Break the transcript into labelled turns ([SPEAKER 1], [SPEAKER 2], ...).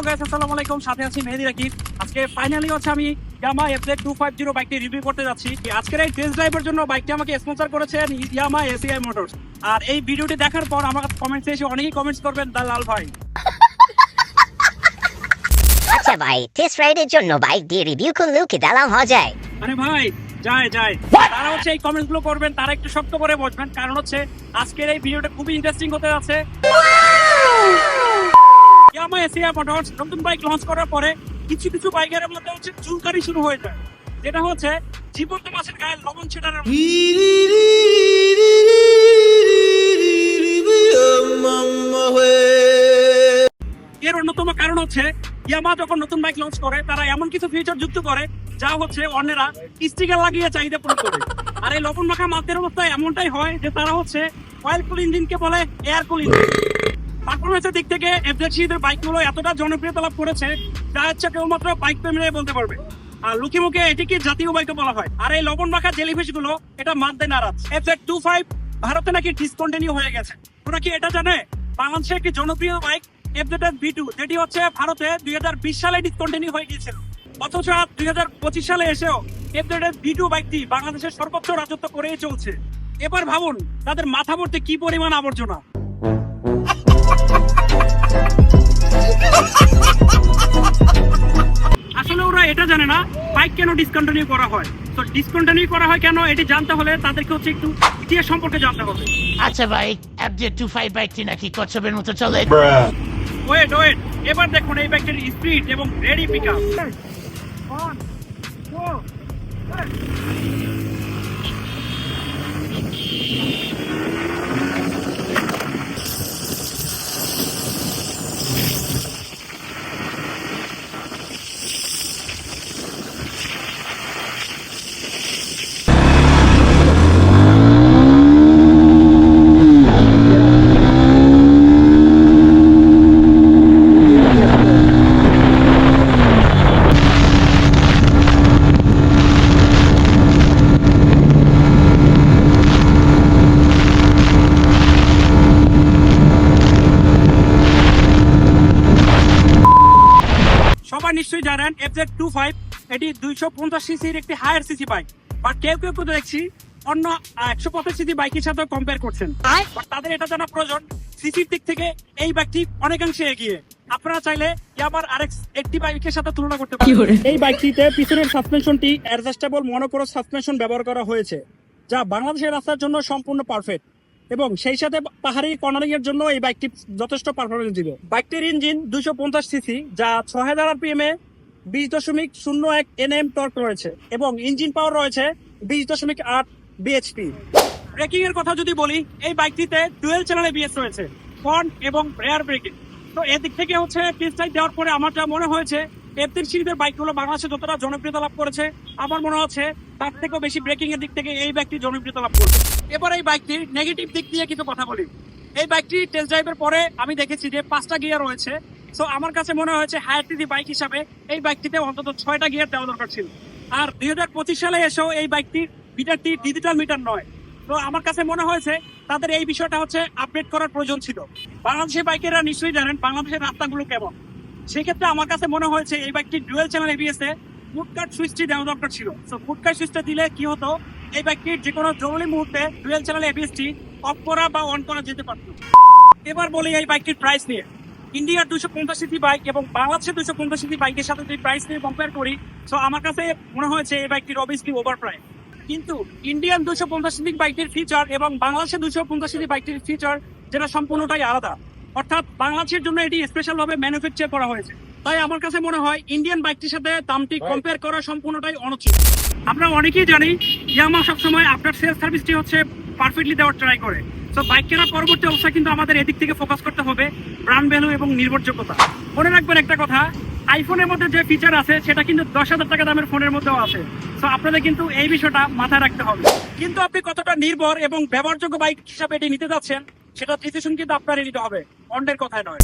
[SPEAKER 1] Hello guys আসসালামু আলাইকুম। সাথে আছি মেহেদি রাকিব। আজকে ফাইনালি হচ্ছে আমি Yamaha FZ two five zero বাইকটি রিভিউ করতে যাচ্ছি। আজকের এই টেস্ট ড্রাইভের জন্য বাইকটি আমাকে স্পন্সর করেছেন ইয়ামা এসিআই মোটরস আর এই ভিডিওটি দেখার পর আমার কমেন্টসে এসে অনেকেই কমেন্টস করবেন দা লাল ভাই।
[SPEAKER 2] আচ্ছা ভাই টেস্ট রাইডের জন্য বাইক দিয়ে রিভিউ করলেও কি দালাম হওয়া যায়?
[SPEAKER 1] আরে ভাই যায় যায়। তারা হচ্ছে এই কমেন্টসগুলো করবেন তারা একটু শক্ত করে বসবেন। কারণ হচ্ছে আজকের এই ভিডিওটা খুবই ইন্টারেস্টিং হতে যাচ্ছে। ইয়ামা এসিআই মোটরস নতুন বাইক লঞ্চ করার পরে কিছু কিছু বাইকের মধ্যে হচ্ছে চুলকারি শুরু হয়ে যায়। যেটা হচ্ছে জীবন্ত মাছের গায়ে লবণ ছেটানোর। এর অন্যতম কারণ হচ্ছে ইয়ামা যখন নতুন বাইক লঞ্চ করে, তারা এমন কিছু ফিচার যুক্ত করে, যা হচ্ছে অন্যরা স্টিকার লাগিয়ে চাহিদা পূরণ করে। আর এই লবণ মাখা মাছের অবস্থা এমনটাই হয় যে তারা হচ্ছে অয়েল কুল ইঞ্জিনকে বলে এয়ার কুল ইঞ্জিন পারফরমেন্সের দিক থেকে এফজেড বাইকগুলো এতটা জনপ্রিয়তা লাভ করেছে, যা হচ্ছে কেবলমাত্র বাইক প্রেমীরাই বলতে পারবে। আর লুকি মুখে এটিকে জাতীয় বাইকও বলা হয়? আর এই লবণ মাখা জেলিফিশগুলো, এটা মানতে নারাজ। এফজেড টু ফাইভ ভারতে নাকি ডিসকন্টিনিউ হয়ে গেছে। তোরা কি এটা জানে? বাংলাদেশে একটি জনপ্রিয় বাইক এফজেড ভি টু যেটি হচ্ছে ভারতে দুই হাজার বিশ সালে ডিসকন্টিনিউ হয়ে গিয়েছিল। অথচ দুই হাজার পঁচিশ সালে এসেও এফজেড ভি টু বাইকটি বাংলাদেশের সর্বোচ্চ রাজত্ব করেই চলছে। এবার ভাবুন, তাদের মাথা ভর্তি কি পরিমাণ আবর্জনা? কেন ডিসকন্টিনিউ করা হয়? তো ডিসকন্টিনিউ করা হয় কেন? এটি জানতে হলে তাদেরকে হচ্ছে একটু ইতিহাস সম্পর্কে জানতে হবে।
[SPEAKER 3] আচ্ছা ভাই অ্যাপজেট টু ফাইভ বাইকটি নাকি কচ্ছপের মতো চলে?
[SPEAKER 1] ওয়েট ওয়েট এবার দেখুন এই বাইকটির স্পিড এবং রেডি পিক আপ নিশ্চয়ই জানেন এফজেড টু ফাইভ এটি দুইশো পঞ্চাশ সিসির একটি হায়ার সিসি বাইক বাট কেউ কেউ তো দেখছি অন্য একশো পঞ্চাশ সিসি বাইকের সাথে কম্পেয়ার করছেন। তাদের এটা জানা প্রয়োজন সিসির দিক থেকে এই বাইকটি অনেকাংশে এগিয়ে। আপনারা চাইলে আবার আরেক একটি বাইকের সাথে তুলনা করতে পারেন। এই বাইকটিতে পিছনের সাসপেনশনটি অ্যাডজাস্টেবল মনোক্রস সাসপেনশন ব্যবহার করা হয়েছে যা বাংলাদেশের রাস্তার জন্য সম্পূর্ণ পারফেক্ট এবং সেই সাথে পাহাড়ি কর্নারিং এর জন্য এই বাইকটি যথেষ্ট পারফরমেন্স দিবে। বাইকটির ইঞ্জিন দুইশো পঞ্চাশ সিসি যা ছয় হাজার আরপিএম এ বিশ দশমিক শূন্য এক এনএম টর্ক রয়েছে এবং ইঞ্জিন পাওয়ার রয়েছে বিশ দশমিক আট বিএইচপি ব্রেকিং এর কথা যদি বলি, এই বাইকটিতে ডুয়েল চ্যানেল বিএস রয়েছে ফ্রন্ট এবং রেয়ার ব্রেকিং তো এদিক থেকে হচ্ছে পিস্টাই দেওয়ার পরে আমার যা মনে হয়েছে এফতির সিরিজের বাইকগুলো বাংলাদেশে যতটা জনপ্রিয়তা লাভ করেছে, আমার মনে হচ্ছে তার থেকেও বেশি ব্রেকিং এর দিক থেকে এই বাইকটি জনপ্রিয়তা লাভ করছে এবার এই বাইকটির নেগেটিভ দিক দিয়ে কিছু কথা বলি। এই বাইকটি টেস্ট ড্রাইভের পরে আমি দেখেছি যে পাঁচটা গিয়ার রয়েছে। সো আমার কাছে মনে হয়েছে হায়ার টিভি বাইক হিসাবে এই বাইকটিতে অন্তত ছয়টা গিয়ার দেওয়া দরকার ছিল। আর দুই হাজার পঁচিশ সালে এসেও এই বাইকটির মিটারটি ডিজিটাল মিটার নয়। তো আমার কাছে মনে হয়েছে তাদের এই বিষয়টা হচ্ছে আপডেট করার প্রয়োজন ছিল। বাংলাদেশের বাইকেরা নিশ্চয়ই জানেন বাংলাদেশের রাস্তাগুলো কেমন। সেক্ষেত্রে আমার কাছে মনে হয়েছে এই বাইকটি ডুয়েল চ্যানেল এবিএস এ ফুডকার্ট সুইচটি দেওয়া দরকার ছিল। তো ফুডকার্ট সুইচটা দিলে কি হতো? এই বাইকটির যে কোনো জরুরি মুহূর্তে ডুয়েল চ্যানেল এবিএসটি অফ করা বা অন করা যেতে পারত। এবার বলি এই বাইকটির প্রাইস নিয়ে। ইন্ডিয়ার দুশো পঞ্চাশ সিসি বাইক এবং বাংলাদেশের দুশো পঞ্চাশ সিসি বাইকের সাথে যদি প্রাইস নিয়ে কম্পেয়ার করি সো আমার কাছে মনে হয়েছে এই বাইকটির অবভিয়াসলি ওভার প্রাইস কিন্তু ইন্ডিয়ান দুশো পঞ্চাশ সিসি বাইকটির ফিচার এবং বাংলাদেশের দুশো পঞ্চাশ সিসি বাইকটির ফিচার যেটা সম্পূর্ণটাই আলাদা। অর্থাৎ বাংলাদেশের জন্য এটি স্পেশাল ভাবে ম্যানুফ্যাকচার করা হয়েছে। তাই আমার কাছে মনে হয় ইন্ডিয়ান বাইকটির সাথে দামটি কম্পেয়ার করা সম্পূর্ণটাই অনুচিত। আমরা অনেকেই জানি ইয়ামা সবসময় আফটার সেল সার্ভিসটি হচ্ছে পারফেক্টলি দেওয়ার ট্রাই করে। তো বাইক কেনার পরবর্তী অবস্থা কিন্তু আমাদের এদিক থেকে ফোকাস করতে হবে ব্র্যান্ড ভ্যালু এবং নির্ভরযোগ্যতা। মনে রাখবেন একটা কথা আইফোনের মধ্যে যে ফিচার আছে সেটা কিন্তু দশ হাজার টাকা দামের ফোনের মধ্যেও আছে তো আপনাদের কিন্তু এই বিষয়টা মাথায় রাখতে হবে। কিন্তু আপনি কতটা নির্ভর এবং ব্যবহারযোগ্য বাইক হিসাবে এটি নিতে যাচ্ছেন সেটা ডিসিশন কিন্তু আপনারই নিতে হবে। অন্যের কথায় নয়।